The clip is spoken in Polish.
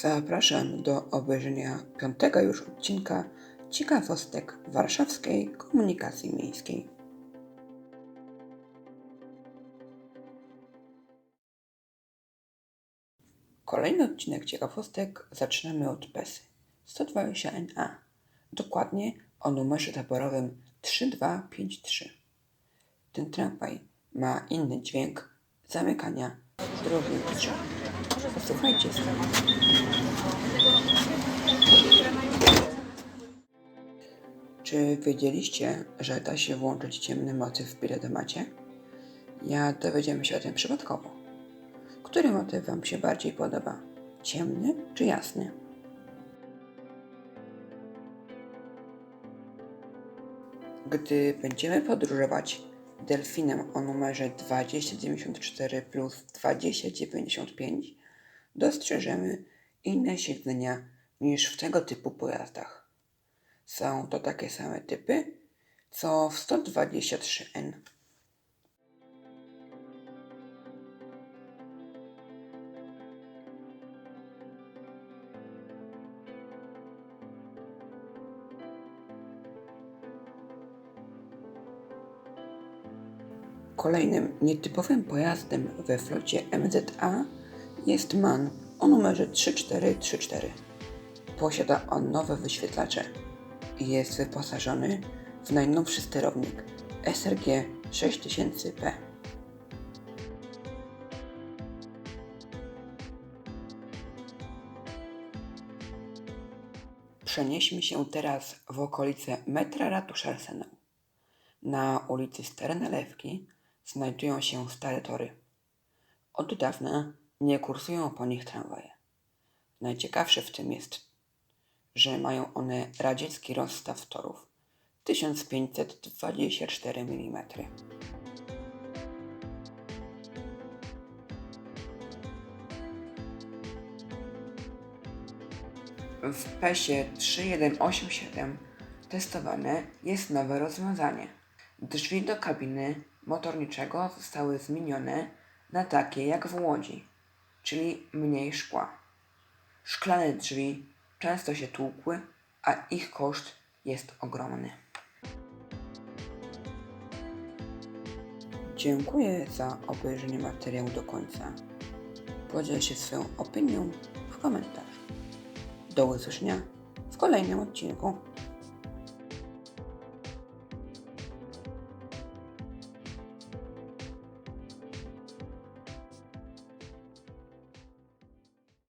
Zapraszam do obejrzenia piątego już odcinka ciekawostek warszawskiej komunikacji miejskiej. Kolejny odcinek ciekawostek zaczynamy od PESY 120NA, dokładnie o numerze taborowym 3253. Ten tramwaj ma inny dźwięk zamykania drobnych Posłuchajcie sami. Czy wiedzieliście, że da się włączyć ciemny motyw w biletomacie? Ja dowiedziałem się o tym przypadkowo. Który motyw Wam się bardziej podoba? Ciemny czy jasny? Gdy będziemy podróżować delfinem o numerze 2094 plus 2095, dostrzeżemy inne siedzenia niż w tego typu pojazdach. Są to takie same typy, co w 123N. Kolejnym nietypowym pojazdem we flocie MZA jest MAN o numerze 3434. Posiada on nowe wyświetlacze i jest wyposażony w najnowszy sterownik SRG 6000P. Przenieśmy się teraz w okolice metra ratusza Arsenał. Na ulicy Stare Nalewki znajdują się stare tory. Od dawna nie kursują po nich tramwaje. Najciekawsze w tym jest, że mają one radziecki rozstaw torów 1524 mm. W PESie 3187 testowane jest nowe rozwiązanie. Drzwi do kabiny motorniczego zostały zmienione na takie jak w Łodzi, czyli mniej szkła. Szklane drzwi często się tłukły, a ich koszt jest ogromny. Dziękuję za obejrzenie materiału do końca. Podziel się swoją opinią w komentarzu. Do usłyszenia w kolejnym odcinku.